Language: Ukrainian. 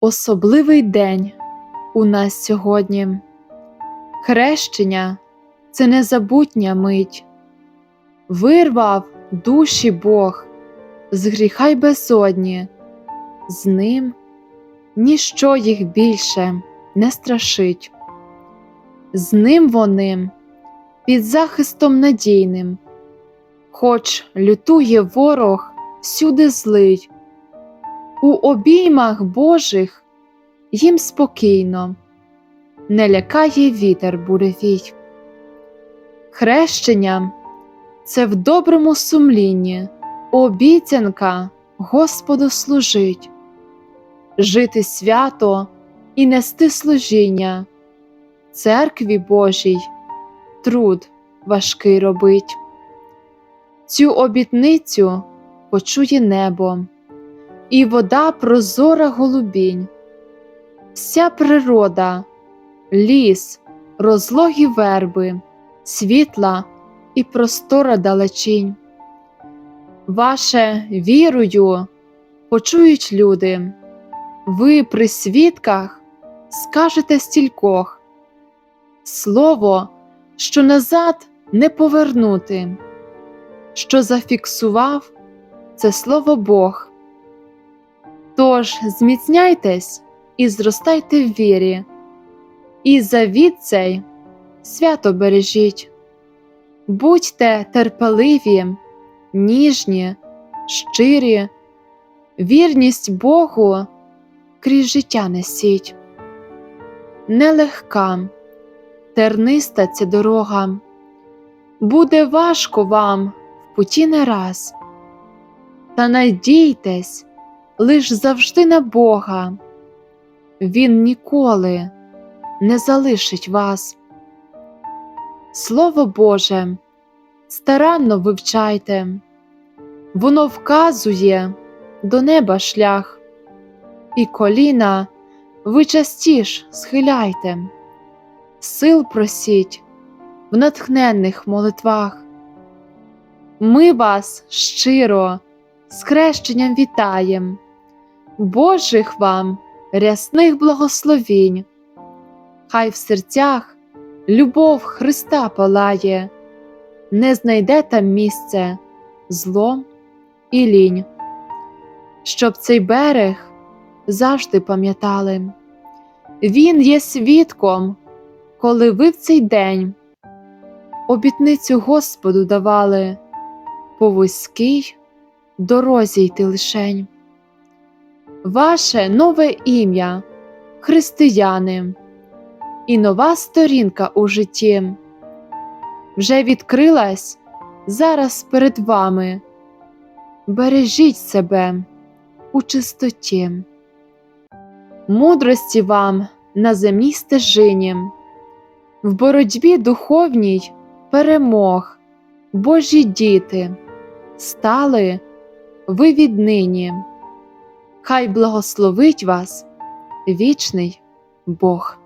Особливий день у нас сьогодні. Хрещення це незабутня мить. Вирвав душі Бог з гріха й безодні, з ним ніщо їх більше не страшить. З ним вони під захистом надійним, хоч лютує ворог всюди злий, у обіймах Божих їм спокійно, не лякає вітер буревій. Хрещення це в доброму сумлінні, обіцянка Господу служить, жити свято і нести служіння, церкві Божій труд важкий робить. Цю обітницю почує небо, і вода прозора голубінь, вся природа, ліс, розлогі верби, світла і простора далечінь. Ваше вірою почують люди, ви при свідках скажете стількох слово, що назад не повернути, що зафіксував це слово Бог. Тож зміцняйтесь і зростайте в вірі, і завіт цей свято бережіть, будьте терпеливі, ніжні, щирі, вірність Богу крізь життя несіть. Нелегка, терниста ця дорога, буде важко вам в путі не раз, та надійтесь лиш завжди на Бога, Він ніколи не залишить вас. Слово Боже, старанно вивчайте, воно вказує до неба шлях, і коліна ви частіш схиляйте, сил просіть в натхненних молитвах. Ми вас щиро з хрещенням вітаєм, Божих вам рясних благословінь, хай в серцях любов Христа палає, не знайде там місце зло і лінь, щоб цей берег завжди пам'ятали. Він є свідком, коли ви в цей день обітницю Господу давали по вузькій дорозі йти лишень. Ваше нове ім'я, християни, і нова сторінка у житті вже відкрилась зараз перед вами. Бережіть себе у чистоті, мудрості вам на земній стежині, в боротьбі духовній перемог, Божі діти, стали ви віднині. Хай благословить вас вічний Бог.